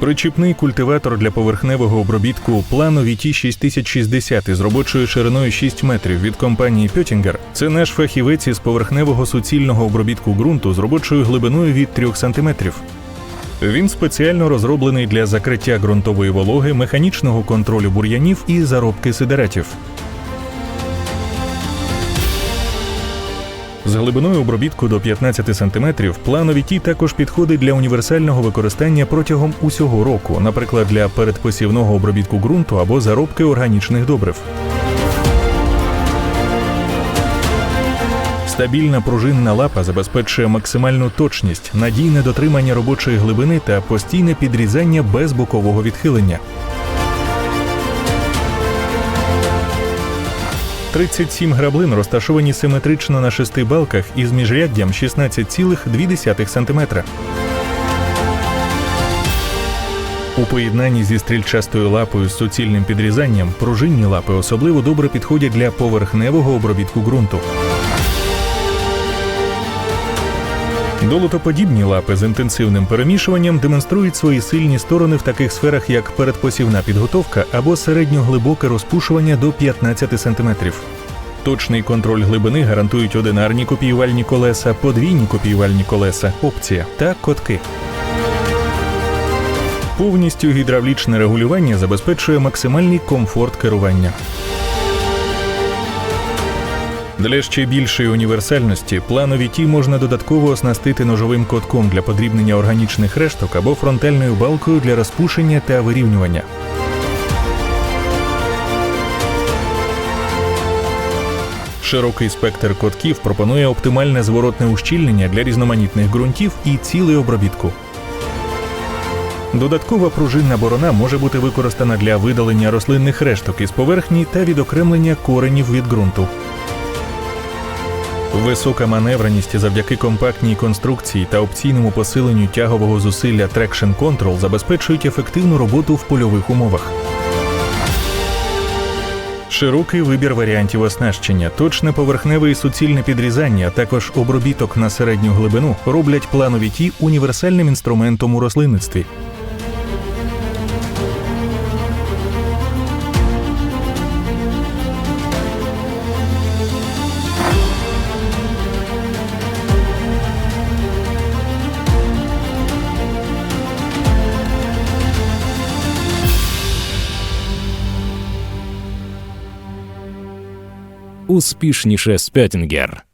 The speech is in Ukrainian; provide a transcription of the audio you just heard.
Причіпний культиватор для поверхневого обробітку плану VT 6060 із робочою шириною 6 метрів від компанії Pöttinger – це наш фахівець із поверхневого суцільного обробітку ґрунту з робочою глибиною від 3 см. Він спеціально розроблений для закриття ґрунтової вологи, механічного контролю бур'янів і заробки сидератів. З глибиною обробітку до 15 см планові ті також підходить для універсального використання протягом усього року, наприклад, для передпосівного обробітку ґрунту або заробки органічних добрив. Стабільна пружинна лапа забезпечує максимальну точність, надійне дотримання робочої глибини та постійне підрізання без бокового відхилення. 37 граблин розташовані симетрично на шести балках із міжряддям 16,2 см. У поєднанні зі стрільчастою лапою з суцільним підрізанням пружинні лапи особливо добре підходять для поверхневого обробітку ґрунту. Долотоподібні лапи з інтенсивним перемішуванням демонструють свої сильні сторони в таких сферах, як передпосівна підготовка або середньоглибоке розпушування до 15 см. Точний контроль глибини гарантують одинарні копіювальні колеса, подвійні копіювальні колеса, опція та котки. Повністю гідравлічне регулювання забезпечує максимальний комфорт керування. Для ще більшої універсальності планові ті можна додатково оснастити ножовим котком для подрібнення органічних решток або фронтальною балкою для розпушення та вирівнювання. Широкий спектр котків пропонує оптимальне зворотне ущільнення для різноманітних ґрунтів і цілий обробітку. Додаткова пружинна борона може бути використана для видалення рослинних решток із поверхні та відокремлення коренів від ґрунту. Висока маневреність завдяки компактній конструкції та опційному посиленню тягового зусилля Traction Control забезпечують ефективну роботу в польових умовах. Широкий вибір варіантів оснащення, точне поверхневе і суцільне підрізання, а також обробіток на середню глибину роблять планові ті універсальним інструментом у рослинництві. Успішніше Спеттінгер.